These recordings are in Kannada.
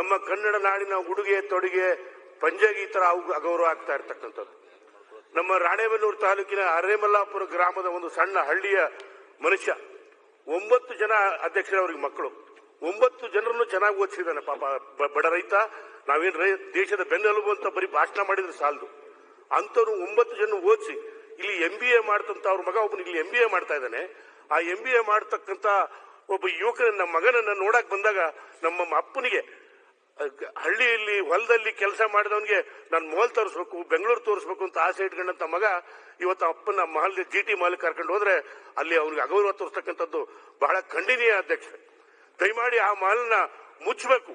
ನಮ್ಮ ಕನ್ನಡ ನಾಡಿನ ಉಡುಗೆ, ತೊಡುಗೆ ಪಂಜಾಗಿ ಈ ಥರ ಅಗೌರವ ಆಗ್ತಾ ಇರ್ತಕ್ಕಂಥದ್ದು. ನಮ್ಮ ರಾಣೆಬೆನ್ನೂರು ತಾಲೂಕಿನ ಅರೇಮಲ್ಲಾಪುರ ಗ್ರಾಮದ ಒಂದು ಸಣ್ಣ ಹಳ್ಳಿಯ ಮನುಷ್ಯ. ಒಂಬತ್ತು ಜನ ಅಧ್ಯಕ್ಷರವ್ರಿಗೆ ಮಕ್ಕಳು. ಒಂಬತ್ತು ಜನರನ್ನು ಚೆನ್ನಾಗಿ ಓದಿಸಿದ್ದಾನೆ ಪಾಪ ಬಡ ರೈತ. ನಾವೇನು ರೈ, ದೇಶದ ಬೆನ್ನೆಲುಬು ಅಂತ ಬರೀ ಭಾಷಣ ಮಾಡಿದ್ರೆ ಸಾಲದು. ಅಂಥವ್ರು ಒಂಬತ್ತು ಜನ ಓದಿಸಿ, ಇಲ್ಲಿ ಎಂ ಬಿ ಎ ಮಾಡ್ತಂತ ಅವ್ರ ಮಗ ಒಬ್ಬನು ಇಲ್ಲಿ ಎಂ ಬಿ ಎ ಮಾಡ್ತಾ ಇದ್ದಾನೆ. ಆ ಎಂ ಬಿ ಎ ಮಾಡ್ತಕ್ಕಂಥ ಒಬ್ಬ ಯುವಕನ ನಮ್ಮ ಮಗನನ್ನ ನೋಡಕ್ ಬಂದಾಗ ನಮ್ಮ ಅಪ್ಪನಿಗೆ ಹಳ್ಳಿಯಲ್ಲಿ ಹೊಲದಲ್ಲಿ ಕೆಲಸ ಮಾಡಿದವನಿಗೆ ನಾನು ಮೋಲ್ ತೋರಿಸ್ಬೇಕು, ಬೆಂಗಳೂರು ತೋರಿಸ್ಬೇಕು ಅಂತ ಆಸೆ ಇಟ್ಕೊಂಡಂತ ಮಗ ಇವತ್ತು ಅಪ್ಪನ ಮಹಲ್ ಜಿ ಟಿ ಮಾಲ್ ಕರ್ಕೊಂಡು ಹೋದ್ರೆ ಅಲ್ಲಿ ಅವ್ರಿಗೆ ಅಗೌರವ ತೋರಿಸ್ತಕ್ಕಂಥದ್ದು ಬಹಳ ಖಂಡನೀಯ ಅಧ್ಯಕ್ಷ. ದಯಮಾಡಿ ಆ ಮಾಲ್ನ ಮುಚ್ಚಬೇಕು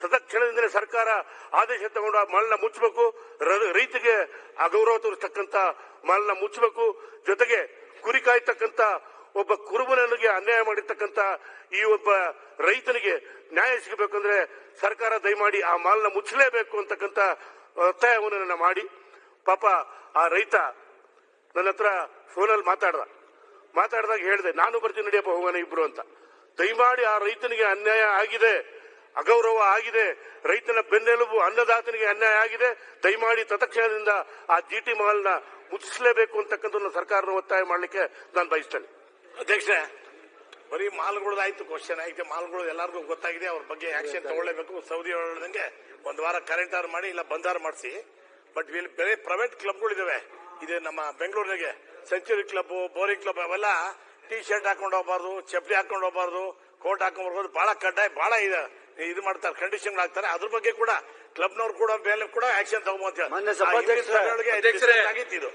ತದಕ್ಷಣದಿಂದಲೇ ಸರ್ಕಾರ ಆದೇಶ ತಗೊಂಡು ಆ ಮಾಲ್ನ ಮುಚ್ಚಬೇಕು ರೈತಿಗೆ ಅಗೌರವ ತೋರಿಸ್ತಕ್ಕಂಥ ಮಾಲ್ನ ಮುಚ್ಚಬೇಕು ಜೊತೆಗೆ ಕುರಿ ಕಾಯ್ತಕ್ಕಂಥ ಒಬ್ಬ ಕುರುಬನಿಗೆ ಅನ್ಯಾಯ ಮಾಡಿರ್ತಕ್ಕಂಥ ಈ ಒಬ್ಬ ರೈತನಿಗೆ ನ್ಯಾಯ ಸಿಗಬೇಕಂದ್ರೆ ಸರ್ಕಾರ ದಯಮಾಡಿ ಆ ಮಾಲ್ನ ಮುಚ್ಚಲೇಬೇಕು ಅಂತಕ್ಕಂಥ ಒತ್ತಾಯವನ್ನು ಮಾಡಿ. ಪಾಪ ಆ ರೈತ ನನ್ನ ಹತ್ರ ಫೋನಲ್ಲಿ ಮಾತಾಡ್ದ. ಮಾತಾಡಿದಾಗ ಹೇಳಿದೆ, ನಾನು ಬರ್ತೀನಿ ನಡೆಯಪ್ಪ ಹೋಗೋಣ ಇಬ್ರು ಅಂತ. ದಯಮಾಡಿ ಆ ರೈತನಿಗೆ ಅನ್ಯಾಯ ಆಗಿದೆ, ಅಗೌರವ ಆಗಿದೆ, ರೈತನ ಬೆನ್ನೆಲುಬು, ಅನ್ನದಾತನಿಗೆ ಅನ್ಯಾಯ ಆಗಿದೆ. ದಯಮಾಡಿ ತತ್ಕ್ಷಣದಿಂದ ಆ ಜಿ ಟಿ ಮಾಲ್ನ ಮುಚ್ಚಿಸಲೇಬೇಕು ಅಂತಕ್ಕಂಥ ಸರ್ಕಾರನ ಒತ್ತಾಯ ಮಾಡಲಿಕ್ಕೆ ನಾನು ಬಯಸ್ತೇನೆ. ಅಧ್ಯಕ್ಷ ಬರೀ ಮಾಲ್ಗಳದಾಯ್ತು ಕ್ವಶನ್ ಐತೆ ಮಾಲ್ಗಳು ಎಲ್ಲರಿಗೂ ಗೊತ್ತಾಗಿದೆ. ಅವ್ರ ಬಗ್ಗೆ ಆಕ್ಷನ್ ತಗೊಳ್ಳೇಬೇಕು. ಸೌದಿ ಹೇಳ್ದಂಗೆ ಒಂದ್ ವಾರ ಕರೆಂಟ್ ಆರ್ ಮಾಡಿ ಇಲ್ಲ ಬಂದಾರ್ ಮಾಡಿಸಿ. ಬಟ್ ಇಲ್ಲಿ ಬೇರೆ ಪ್ರೈವೇಟ್ ಕ್ಲಬ್ಗಳಿದಾವೆ ಇದೆ ನಮ್ಮ ಬೆಂಗಳೂರಿನಾಗೆ ಸೆಂಚುರಿ ಕ್ಲಬ್ ಬೋರಿಂಗ್ ಕ್ಲಬ್ ಅವೆಲ್ಲ ಟೀ ಶರ್ಟ್ ಹಾಕೊಂಡು ಹೋಗ್ಬಾರ್ದು ಚಪ್ಪಲಿ ಹಾಕೊಂಡು ಹೋಗ್ಬಾರ್ದು ಕೋಟ್ ಹಾಕೊಂಡು ಬರ್ಬೋದು. ಬಹಳ ಕಡ್ಡಾಯ ಬಹಳ ಇದೆ. ಇದು ಮಾಡ್ತಾರೆ ಕಂಡೀಷನ್ ಹಾಕ್ತಾರೆ. ಅದ್ರ ಬಗ್ಗೆ ಕೂಡ ಕ್ಲಬ್ನವ್ರು ಕೂಡ ಮೇಲೆ ಕೂಡ ಆಕ್ಷನ್ ತಗೊಂಬಂತ. ಇದು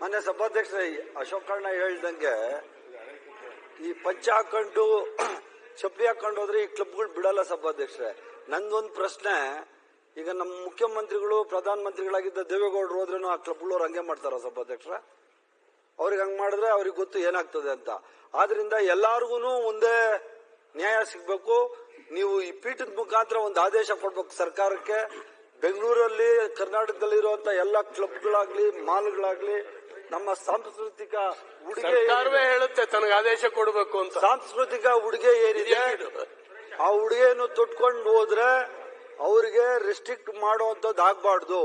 ಮೊನ್ನೆ ಸಭಾಧ್ಯಕ್ಷರ ಅಶೋಕ್ ಕರ್ಣ ಹೇಳ್ದಂಗೆ ಈ ಪಂಚ ಹಾಕೊಂಡು ಚಪ್ಪಲಿ ಹಾಕೊಂಡು ಹೋದ್ರೆ ಈ ಕ್ಲಬ್ಗಳು ಬಿಡಲ್ಲ ಸಭಾಧ್ಯಕ್ಷರೇ. ನಂದೊಂದು ಪ್ರಶ್ನೆ, ಈಗ ನಮ್ಮ ಮುಖ್ಯಮಂತ್ರಿಗಳು ಪ್ರಧಾನ ಮಂತ್ರಿಗಳಾಗಿದ್ದ ದೇವೇಗೌಡರು ಹೋದ್ರೆ ಆ ಕ್ಲಬ್ಗಳವ್ರು ಹಂಗೆ ಮಾಡ್ತಾರ ಸಭಾಧ್ಯಕ್ಷರ? ಅವ್ರಿಗೆ ಹಂಗ್ ಮಾಡಿದ್ರೆ ಅವ್ರಿಗೆ ಗೊತ್ತು ಏನಾಗ್ತದೆ ಅಂತ. ಆದ್ರಿಂದ ಎಲ್ಲಾರ್ಗು ಒಂದೇ ನ್ಯಾಯ ಸಿಗ್ಬೇಕು. ನೀವು ಈ ಪೀಠದ ಮುಖಾಂತರ ಒಂದು ಆದೇಶ ಕೊಡ್ಬೇಕು ಸರ್ಕಾರಕ್ಕೆ. ಬೆಂಗಳೂರಲ್ಲಿ, ಕರ್ನಾಟಕದಲ್ಲಿರುವಂತ ಎಲ್ಲ ಕ್ಲಬ್ಗಳಾಗ್ಲಿ, ಮಾಲ್ಗಳಾಗ್ಲಿ ನಮ್ಮ ಸಾಂಸ್ಕೃತಿಕ ಉಡುಗೆ ಸರ್ಕಾರವೇ ಹೇಳುತ್ತೆ ತನಗೆ ಆದೇಶ ಕೊಡಬೇಕು ಅಂತ. ಸಾಂಸ್ಕೃತಿಕ ಉಡುಗೆ ಏನಿದೆ ಆ ಉಡುಗೆಯನ್ನು ತೊಟ್ಕೊಂಡು ಹೋದ್ರೆ ಅವ್ರಿಗೆ ರೆಸ್ಟ್ರಿಕ್ಟ್ ಮಾಡುವಂತದ್ದು ಆಗ್ಬಾರ್ದು.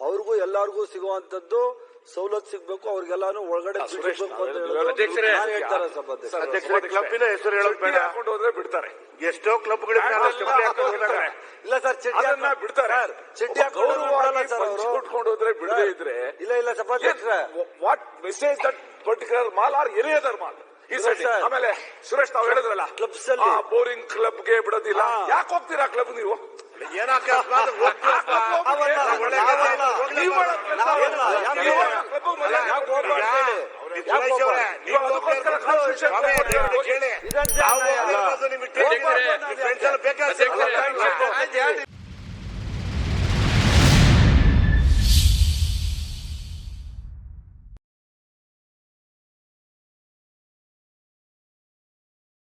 ಅವ್ರಿಗೂ ಎಲ್ಲಾರ್ಗೂ ಸಿಗುವಂತದ್ದು ಸವಲತ್ತು ಸಿಗ್ಬೇಕು ಅವ್ರಿಗೆಲ್ಲಾನು ಒಳಗಡೆ ಬಿಡ್ಬೇಕು ಅಂತ ಹೇಳೋದು ಅಧ್ಯಕ್ಷರೇ, ನಾನ್ ಹೇಳ್ತಾರೆ ಸಭಾಧ್ಯಕ್ಷ ಅಧ್ಯಕ್ಷರ ಕ್ಲಬ್ಬಿನ ಹೆಸರು ಹೇಳೋದು ಬೇಡ. ಹಾಕೊಂಡು ಹೋದ್ರೆ ಬಿಡ್ತಾರೆ. ಎಷ್ಟೋ ಚಪ್ಪಲಿ ಇಲ್ಲ ಸರ್ ಚಡ್ಡಿ ಬಿಡ್ತಾರೆ. ಚಡ್ಡಿ ಹಾಕೊಂಡು ಹೋದ್ರೆ ಬಿಡದೇ ಇದ್ರೆ ಇಲ್ಲ ಇಲ್ಲ ಸಭಾಧ್ಯಕ್ಷರೇ what message that particular mall are any other mall ಈ ಸೈಡ್ ಆಮೇಲೆ ಸುರೇಶ್ ತಾವ್ ಹೇಳಿದ್ರಲ್ಲ ಕ್ಲಬ್ಸ್ ಅಲ್ಲಿ. ಬೋರಿಂಗ್ ಕ್ಲಬ್ಗೆ ಬಿಡೋದಿಲ್ಲ. ಹಾ. ಯಾಕೆ ಹೋಗ್ತೀರಾ ಕ್ಲಬ್ ನೀವು? ಬೇಕಾದ್ರೆ.